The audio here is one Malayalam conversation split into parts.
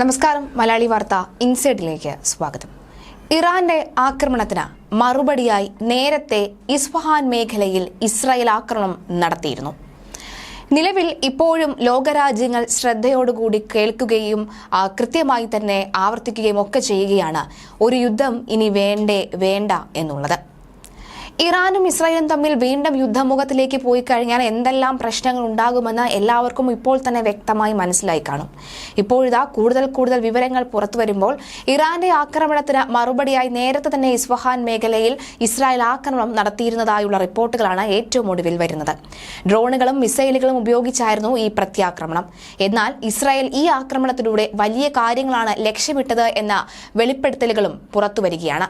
നമസ്കാരം മലയാളി വാർത്ത ഇൻസൈഡിലേക്ക് സ്വാഗതം. ഇറാന്റെ ആക്രമണത്തിന് മറുപടിയായി നേരത്തെ ഇസ്ഫഹാൻ മേഖലയിൽ ഇസ്രായേൽ ആക്രമണം നടത്തിയിരുന്നു. നിലവിൽ ഇപ്പോഴും ലോകരാജ്യങ്ങൾ ശ്രദ്ധയോടുകൂടി കേൾക്കുകയും കൃത്യമായി തന്നെ ആവർത്തിക്കുകയും ഒക്കെ ചെയ്യുകയാണ്. ഒരു യുദ്ധം ഇനി വേണ്ടേ വേണ്ട എന്നുള്ളത്. ഇറാനും ഇസ്രായേലും തമ്മിൽ വീണ്ടും യുദ്ധമുഖത്തിലേക്ക് പോയി കഴിഞ്ഞാൽ എന്തെല്ലാം പ്രശ്നങ്ങൾ ഉണ്ടാകുമെന്ന് എല്ലാവർക്കും ഇപ്പോൾ തന്നെ വ്യക്തമായി മനസ്സിലായി കാണും. ഇപ്പോഴിതാ കൂടുതൽ കൂടുതൽ വിവരങ്ങൾ പുറത്തു വരുമ്പോൾ ഇറാന്റെ ആക്രമണത്തിന് മറുപടിയായി നേരത്തെ തന്നെ ഇസ്വഹാൻ മേഖലയിൽ ഇസ്രായേൽ ആക്രമണം നടത്തിയിരുന്നതായുള്ള റിപ്പോർട്ടുകളാണ് ഏറ്റവും ഒടുവിൽ വരുന്നത്. ഡ്രോണുകളും മിസൈലുകളും ഉപയോഗിച്ചായിരുന്നു ഈ പ്രത്യാക്രമണം. എന്നാൽ ഇസ്രായേൽ ഈ ആക്രമണത്തിലൂടെ വലിയ കാര്യങ്ങളാണ് ലക്ഷ്യമിട്ടത് എന്ന വെളിപ്പെടുത്തലുകളും പുറത്തുവരികയാണ്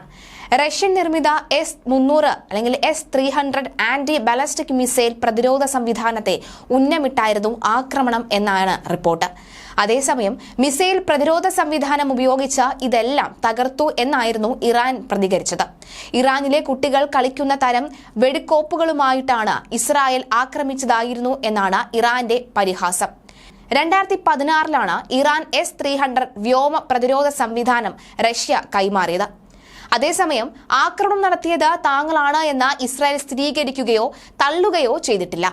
റഷ്യൻ നിർമ്മിത എസ് മുന്നൂറ് അല്ലെങ്കിൽ S three hundred anti ballistic missile പ്രതിരോധ സംവിധാനത്തെ ഉന്നമിട്ടായിരുന്നു ആക്രമണം എന്നാണ് റിപ്പോർട്ട്. അതേസമയം മിസൈൽ പ്രതിരോധ സംവിധാനം ഉപയോഗിച്ച ഇതെല്ലാം തകർത്തു എന്നായിരുന്നു ഇറാൻ പ്രതികരിച്ചത്. ഇറാനിലെ കുട്ടികൾ കളിക്കുന്ന തരം വെടിക്കോപ്പുകളുമായിട്ടാണ് ഇസ്രായേൽ ആക്രമിച്ചതായിരുന്നു എന്നാണ് ഇറാന്റെ പരിഹാസം. രണ്ടായിരത്തി പതിനാറിലാണ് ഇറാൻ എസ് ത്രീ ഹൺഡ്രഡ് വ്യോമ പ്രതിരോധ സംവിധാനം റഷ്യ കൈമാറിയത്. അതേസമയം ആക്രമണം നടത്തിയത് താങ്കളാണ് എന്ന് ഇസ്രായേൽ സ്ഥിരീകരിക്കുകയോ തള്ളുകയോ ചെയ്തിട്ടില്ല.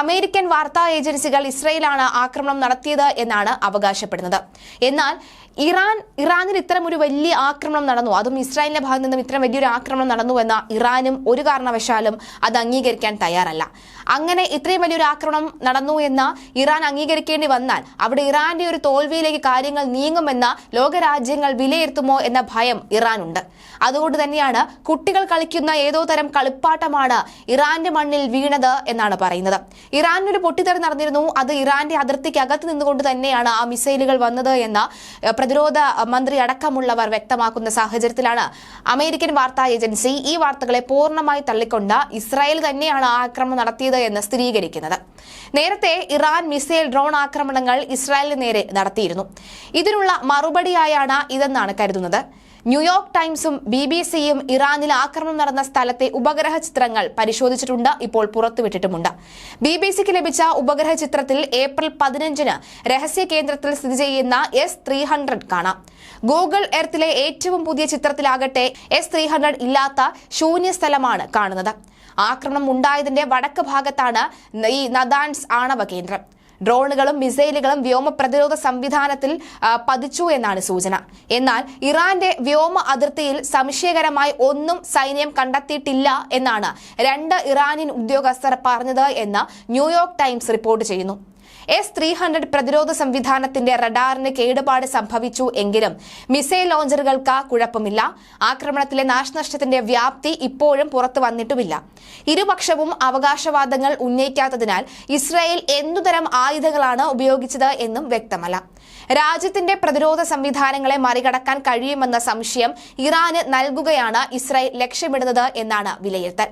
അമേരിക്കൻ വാർത്താ ഏജൻസികൾ ഇസ്രയേലാണ് ആക്രമണം നടത്തിയത് എന്നാണ് അവകാശപ്പെടുന്നത്. എന്നാൽ ഇറാൻ ഇറാനിൽ ഇത്തരം ഒരു വലിയ ആക്രമണം നടന്നു. അതും ഇസ്രായേലിന്റെ ഭാഗത്ത് നിന്നും ഇത്തരം വലിയൊരു ആക്രമണം നടന്നു എന്ന ഇറാനും ഒരു കാരണവശാലും അത് അംഗീകരിക്കാൻ തയ്യാറല്ല. അങ്ങനെ ഇത്രയും വലിയൊരു ആക്രമണം നടന്നു എന്ന് ഇറാൻ അംഗീകരിക്കേണ്ടി വന്നാൽ അവിടെ ഇറാന്റെ ഒരു തോൽവിയിലേക്ക് കാര്യങ്ങൾ നീങ്ങുമെന്ന ലോകരാജ്യങ്ങൾ വിലയിരുത്തുമോ എന്ന ഭയം ഇറാനുണ്ട്. അതുകൊണ്ട് തന്നെയാണ് കുട്ടികൾ കളിക്കുന്ന ഏതോ തരം കളിപ്പാട്ടമാണ് ഇറാന്റെ മണ്ണിൽ വീണത് എന്നാണ് പറയുന്നത്. ഇറാനൊരു പൊട്ടിത്തെറി നടന്നിരുന്നു. അത് ഇറാന്റെ അതിർത്തിക്ക് അകത്ത് നിന്നുകൊണ്ട് തന്നെയാണ് ആ മിസൈലുകൾ വന്നത് എന്ന പ്രതിരോധ മന്ത്രി അടക്കമുള്ളവർ വ്യക്തമാക്കുന്ന സാഹചര്യത്തിലാണ് അമേരിക്കൻ വാർത്താ ഏജൻസി ഈ വാർത്തകളെ പൂർണമായി തള്ളിക്കൊണ്ട് ഇസ്രായേൽ തന്നെയാണ് ആക്രമണം നടത്തിയത് എന്ന് സ്ഥിരീകരിക്കുന്നത്. നേരത്തെ ഇറാൻ മിസൈൽ ഡ്രോൺ ആക്രമണങ്ങൾ ഇസ്രായേലിന് നേരെ നടത്തിയിരുന്നു. ഇതിനുള്ള മറുപടിയായാണ് ഇതെന്നാണ് കരുതുന്നത്. ന്യൂയോർക്ക് ടൈംസും ബി ബി സിയും ഇറാനിൽ ആക്രമണം നടന്ന സ്ഥലത്തെ ഉപഗ്രഹ ചിത്രങ്ങൾ പരിശോധിച്ചിട്ടുണ്ട്. ഇപ്പോൾ പുറത്തുവിട്ടിട്ടുമുണ്ട്. ബി ബി സിക്ക് ലഭിച്ച ഉപഗ്രഹ ചിത്രത്തിൽ ഏപ്രിൽ പതിനഞ്ചിന് രഹസ്യ കേന്ദ്രത്തിൽ സ്ഥിതി ചെയ്യുന്ന എസ് ത്രീ ഹൺഡ്രഡ് കാണാം. ഗൂഗിൾ എർത്തിലെ ഏറ്റവും പുതിയ ചിത്രത്തിലാകട്ടെ എസ് ത്രീ ഹൺഡ്രഡ് ഇല്ലാത്ത ശൂന്യ സ്ഥലമാണ് കാണുന്നത്. ആക്രമണം ഉണ്ടായതിന്റെ വടക്ക് ഭാഗത്താണ് ഈ നദാൻസ് ആണവ കേന്ദ്രം. ഡ്രോണുകളും മിസൈലുകളും വ്യോമ പ്രതിരോധ സംവിധാനത്തിൽ പതിച്ചു എന്നാണ് സൂചന. എന്നാൽ ഇറാന്റെ വ്യോമ അതിർത്തിയിൽ സംശയകരമായി ഒന്നും സൈന്യം കണ്ടെത്തിയിട്ടില്ല എന്നാണ് രണ്ട് ഇറാനിയൻ ഉദ്യോഗസ്ഥർ പറഞ്ഞത് എന്ന് ന്യൂയോർക്ക് ടൈംസ് റിപ്പോർട്ട് ചെയ്യുന്നു. എസ് ത്രീ ഹൺഡ്രഡ് പ്രതിരോധ സംവിധാനത്തിന്റെ റഡാറിന് കേടുപാട് സംഭവിച്ചു എങ്കിലും മിസൈൽ ലോഞ്ചറുകൾക്ക് കുഴപ്പമില്ല. ആക്രമണത്തിലെ നാശനഷ്ടത്തിന്റെ വ്യാപ്തി ഇപ്പോഴും പുറത്തു വന്നിട്ടുമില്ല. ഇരുപക്ഷവും അവകാശവാദങ്ങൾ ഉന്നയിക്കാത്തതിനാൽ ഇസ്രായേൽ എന്തുതരം ആയുധങ്ങളാണ് ഉപയോഗിച്ചത് എന്നും വ്യക്തമല്ല. രാജ്യത്തിന്റെ പ്രതിരോധ സംവിധാനങ്ങളെ മറികടക്കാൻ കഴിയുമെന്ന സംശയം ഇറാന് നൽകുകയാണ് ഇസ്രായേൽ ലക്ഷ്യമിടുന്നത് എന്നാണ് വിലയിരുത്തൽ.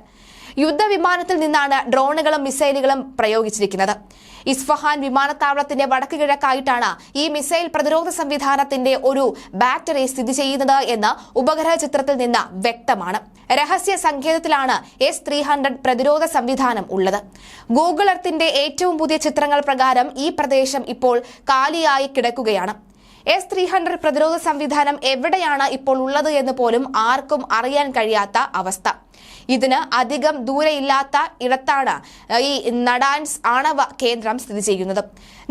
യുദ്ധവിമാനത്തിൽ നിന്നാണ് ഡ്രോണുകളും മിസൈലുകളും പ്രയോഗിച്ചിരിക്കുന്നത്. ഇസ്ഫഹാൻ വിമാനത്താവളത്തിന്റെ വടക്ക് കിഴക്കായിട്ടാണ് ഈ മിസൈൽ പ്രതിരോധ സംവിധാനത്തിന്റെ ഒരു ബാറ്ററി സ്ഥിതി ചെയ്യുന്നത് എന്ന് ഉപഗ്രഹ ചിത്രത്തിൽ നിന്ന് വ്യക്തമാണ്. രഹസ്യ സങ്കേതത്തിലാണ് എസ് ത്രീ ഹൺഡ്രഡ് പ്രതിരോധ സംവിധാനം ഉള്ളത്. ഗൂഗിൾ എർത്തിന്റെ ഏറ്റവും പുതിയ ചിത്രങ്ങൾ പ്രകാരം ഈ പ്രദേശം ഇപ്പോൾ കാലിയായി കിടക്കുകയാണ്. എസ് ത്രീ ഹൺഡ്രഡ് പ്രതിരോധ സംവിധാനം എവിടെയാണ് ഇപ്പോൾ ഉള്ളത് എന്ന് പോലും ആർക്കും അറിയാൻ കഴിയാത്ത അവസ്ഥ. ഇതിന് അധികം ദൂരെയില്ലാത്ത ഇടത്താണ് ഈ നഡാൻസ് ആണവ കേന്ദ്രം സ്ഥിതി ചെയ്യുന്നത്.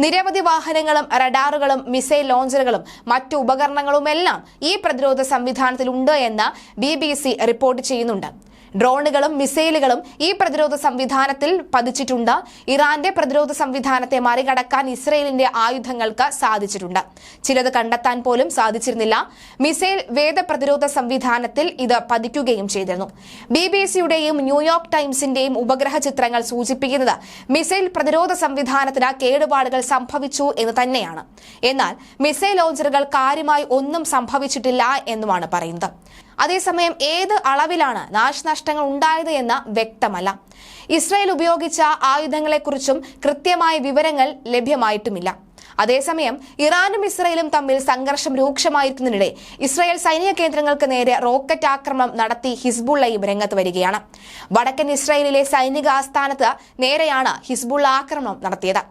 നിരവധി വാഹനങ്ങളും റഡാറുകളും മിസൈൽ ലോഞ്ചറുകളും മറ്റു ഉപകരണങ്ങളുമെല്ലാം ഈ പ്രതിരോധ സംവിധാനത്തിലുണ്ട് എന്ന് ബി റിപ്പോർട്ട് ചെയ്യുന്നുണ്ട്. ഡ്രോണുകളും മിസൈലുകളും ഈ പ്രതിരോധ സംവിധാനത്തിൽ പതിച്ചിട്ടുണ്ട്. ഇറാന്റെ പ്രതിരോധ സംവിധാനത്തെ മറികടക്കാൻ ഇസ്രയേലിന്റെ ആയുധങ്ങൾക്ക് സാധിച്ചിട്ടുണ്ട്. ചിലത് കണ്ടെത്താൻ പോലും സാധിച്ചിരുന്നില്ല. മിസൈൽ വേദ പ്രതിരോധ സംവിധാനത്തിൽ ഇത് പതിക്കുകയും ചെയ്തിരുന്നു. ബി ബി സിയുടെയും ന്യൂയോർക്ക് ടൈംസിന്റെയും ഉപഗ്രഹ ചിത്രങ്ങൾ സൂചിപ്പിക്കുന്നത് മിസൈൽ പ്രതിരോധ സംവിധാനത്തിന് കേടുപാടുകൾ സംഭവിച്ചു എന്ന് തന്നെയാണ്. എന്നാൽ മിസൈൽ ലോഞ്ചറുകൾ കാര്യമായി ഒന്നും സംഭവിച്ചിട്ടില്ല എന്നുമാണ് പറയുന്നത്. അതേസമയം ഏത് അളവിലാണ് നാശനഷ്ടങ്ങൾ ഉണ്ടായത് എന്ന് വ്യക്തമല്ല. ഇസ്രയേൽ ഉപയോഗിച്ച ആയുധങ്ങളെക്കുറിച്ചും കൃത്യമായ വിവരങ്ങൾ ലഭ്യമായിട്ടുമില്ല. അതേസമയം ഇറാനും ഇസ്രയേലും തമ്മിൽ സംഘർഷം രൂക്ഷമായിരിക്കുന്നതിനിടെ ഇസ്രയേൽ സൈനിക കേന്ദ്രങ്ങൾക്ക് നേരെ റോക്കറ്റ് ആക്രമണം നടത്തി ഹിസ്ബുള്ളയും രംഗത്ത് വരികയാണ്. വടക്കൻ ഇസ്രയേലിലെ സൈനിക ആസ്ഥാനത്ത് നേരെയാണ് ഹിസ്ബുള്ള ആക്രമണം നടത്തിയത്.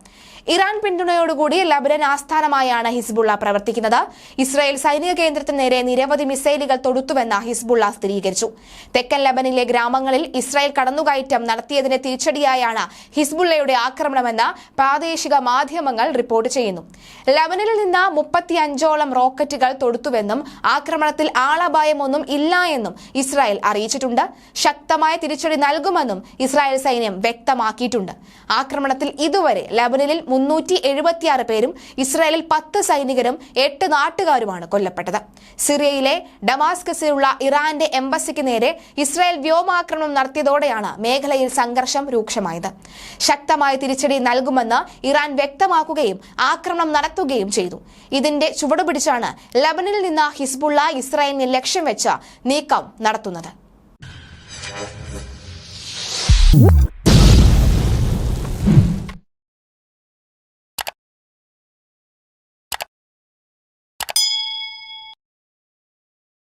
ഇറാൻ പിന്തുണയോടുകൂടി ലബനൻ ആസ്ഥാനമായാണ് ഹിസ്ബുള്ള പ്രവർത്തിക്കുന്നത്. ഇസ്രായേൽ സൈനിക കേന്ദ്രത്തിന് നേരെ നിരവധി മിസൈലുകൾ തൊടുത്തുവെന്ന് ഹിസ്ബുള്ള സ്ഥിരീകരിച്ചു. തെക്കൻ ലബനിലെ ഗ്രാമങ്ങളിൽ ഇസ്രായേൽ കടന്നുകയറ്റം നടത്തിയതിന് തിരിച്ചടിയായാണ് ഹിസ്ബുള്ളയുടെ ആക്രമണമെന്ന് പ്രാദേശിക മാധ്യമങ്ങൾ റിപ്പോർട്ട് ചെയ്യുന്നു. ലബനനിൽ നിന്ന് മുപ്പത്തിയഞ്ചോളം റോക്കറ്റുകൾ തൊടുത്തുവെന്നും ആക്രമണത്തിൽ ആളപായമൊന്നും ഇല്ല എന്നും ഇസ്രായേൽ അറിയിച്ചിട്ടുണ്ട്. ശക്തമായ തിരിച്ചടി നൽകുമെന്നും ഇസ്രായേൽ സൈന്യം വ്യക്തമാക്കിയിട്ടുണ്ട്. ആക്രമണത്തിൽ ഇതുവരെ ലബനനിൽ മുന്നൂറ്റി എഴുപത്തിയാറ് പേരും ഇസ്രായേലിൽ പത്ത് സൈനികരും എട്ട് നാട്ടുകാരുമാണ് കൊല്ലപ്പെട്ടത്. സിറിയയിലെ ഡമാസ്കസിലുള്ള ഇറാന്റെ എംബസിക്ക് നേരെ ഇസ്രായേൽ വ്യോമാക്രമണം നടത്തിയതോടെയാണ് മേഖലയിൽ സംഘർഷം രൂക്ഷമായത്. ശക്തമായ തിരിച്ചടി നൽകുമെന്ന് ഇറാൻ വ്യക്തമാക്കുകയും ആക്രമണം നടത്തുകയും ചെയ്തു. ഇതിന്റെ ചുവടുപിടിച്ചാണ് ലബനിൽ നിന്ന് ഹിസ്ബുള്ള ഇസ്രായേലിനെ ലക്ഷ്യം വെച്ച നീക്കം നടത്തുന്നത്.